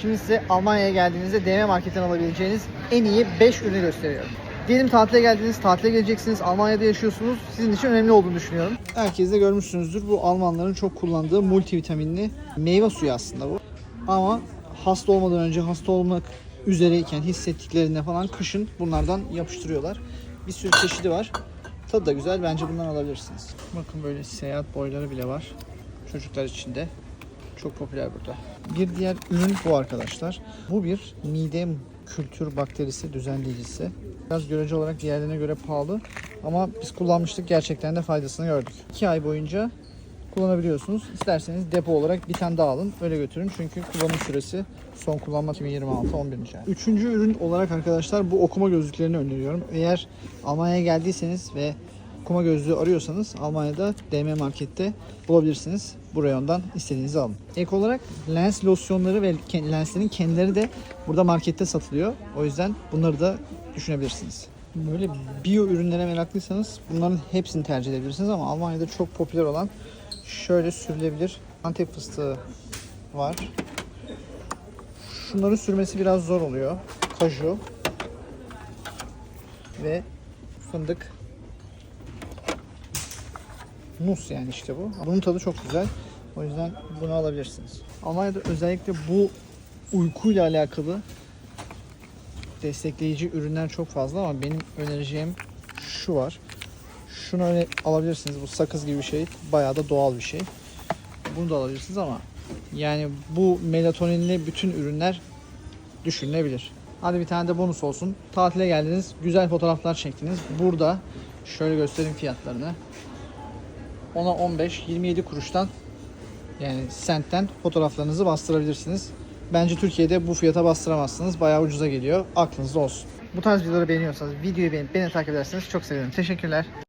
Şimdi size Almanya'ya geldiğinizde DM Market'ten alabileceğiniz en iyi 5 ürünü gösteriyorum. Diyelim tatile geldiniz, tatile geleceksiniz, Almanya'da yaşıyorsunuz. Sizin için önemli olduğunu düşünüyorum. Herkes de görmüşsünüzdür. Bu Almanların çok kullandığı multivitaminli meyve suyu aslında bu. Ama hasta olmadan önce hasta olmak üzereyken hissettiklerinde falan kışın bunlardan yapıştırıyorlar. Bir sürü çeşidi var. Tadı da güzel. Bence bundan alabilirsiniz. Bakın böyle seyahat boyları bile var. Çocuklar için de. Çok popüler burada. Bir diğer ürün bu arkadaşlar. Bu bir mide kültür bakterisi düzenleyicisi. Biraz görece olarak diğerlerine göre pahalı ama biz kullanmıştık gerçekten de faydasını gördük. 2 ay boyunca kullanabiliyorsunuz. İsterseniz depo olarak bir tane daha alın. Öyle götürün çünkü kullanım süresi son kullanma 2026 11. ay. Üçüncü ürün olarak arkadaşlar bu okuma gözlüklerini öneriyorum. Eğer Almanya'ya geldiyseniz ve okuma gözlüğü arıyorsanız Almanya'da DM Market'te bulabilirsiniz. Bu reyondan istediğinizi alın. Ek olarak lens losyonları ve lenslerin kendileri de burada markette satılıyor. O yüzden bunları da düşünebilirsiniz. Böyle biyo ürünlere meraklıysanız bunların hepsini tercih edebilirsiniz ama Almanya'da çok popüler olan şöyle sürülebilir Antep fıstığı var. Şunların sürmesi biraz zor oluyor. Kaju ve fındık Mus yani işte bu. Bunun tadı çok güzel. O yüzden bunu alabilirsiniz. Almanya'da özellikle bu uykuyla alakalı destekleyici ürünler çok fazla ama benim önereceğim şu var. Şunu öyle alabilirsiniz. Bu sakız gibi bir şey. Bayağı da doğal bir şey. Bunu da alabilirsiniz ama yani bu melatoninli bütün ürünler düşünülebilir. Hadi bir tane de bonus olsun. Tatile geldiniz, güzel fotoğraflar çektiniz. Burada şöyle göstereyim fiyatlarını. Ona 15, 27 kuruştan yani sentten fotoğraflarınızı bastırabilirsiniz. Bence Türkiye'de bu fiyata bastıramazsınız. Bayağı ucuza geliyor. Aklınızda olsun. Bu tarz videoları beğeniyorsanız videoyu beğenip beni takip ederseniz çok sevinirim. Teşekkürler.